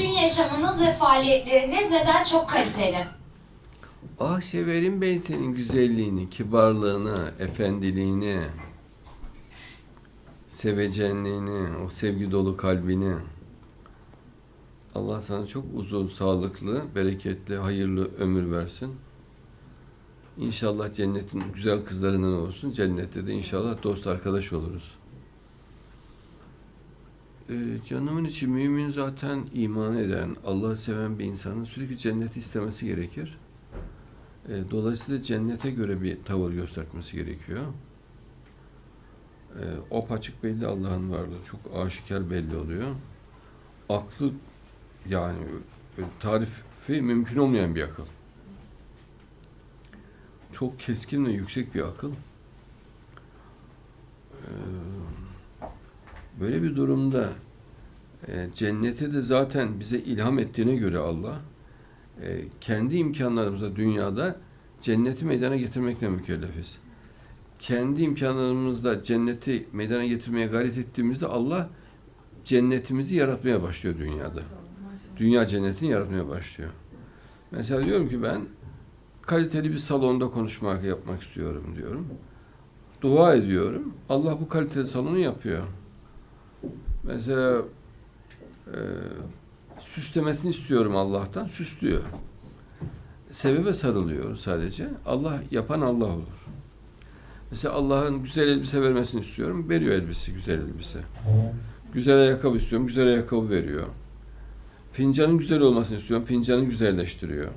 bütün yaşamınız ve faaliyetleriniz neden çok kaliteli? Ah severim ben senin güzelliğini, kibarlığını, efendiliğini, sevecenliğini, o sevgi dolu kalbini. Allah sana çok uzun, sağlıklı, bereketli, hayırlı ömür versin. İnşallah cennetin güzel kızlarından olsun. Cennette de inşallah dost arkadaş oluruz. Ee, canımın içi mümin zaten iman eden, Allah'ı seven bir insanın sürekli cenneti istemesi gerekir. E, Dolayısıyla cennete göre bir tavır göstermesi gerekiyor. E, o açık belli Allah'ın varlığı. Çok aşikar belli oluyor. Aklı yani e, tarifi mümkün olmayan bir akıl. Çok keskin ve yüksek bir akıl. Böyle bir durumda e, cennete de zaten bize ilham ettiğine göre Allah e, kendi imkanlarımızla dünyada cenneti meydana getirmekle mükellefiz. Kendi imkanlarımızla cenneti meydana getirmeye gayret ettiğimizde Allah cennetimizi yaratmaya başlıyor dünyada. Dünya cennetini yaratmaya başlıyor. Mesela diyorum ki ben kaliteli bir salonda konuşmak yapmak istiyorum diyorum. Dua ediyorum. Allah bu kaliteli salonu yapıyor. Mesela e, süslemesini istiyorum Allah'tan. Süslüyor. Sebebe sarılıyor sadece. Allah yapan Allah olur. Mesela Allah'ın güzel elbise vermesini istiyorum. Veriyor elbise, güzel elbise. Güzel ayakkabı istiyorum. Güzel ayakkabı veriyor. Fincanın güzel olmasını istiyorum. Fincanı güzelleştiriyor.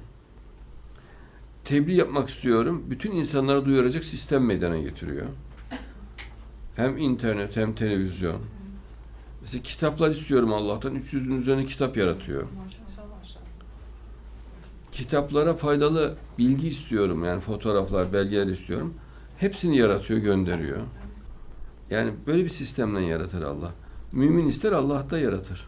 Tebliğ yapmak istiyorum. Bütün insanlara duyuracak sistem meydana getiriyor. Hem internet hem televizyon. Mesela kitaplar istiyorum Allah'tan. 300'ün üzerine kitap yaratıyor. Kitaplara faydalı bilgi istiyorum. Yani fotoğraflar, belgeler istiyorum. Hepsini yaratıyor, gönderiyor. Yani böyle bir sistemden yaratır Allah. Mümin ister Allah da yaratır.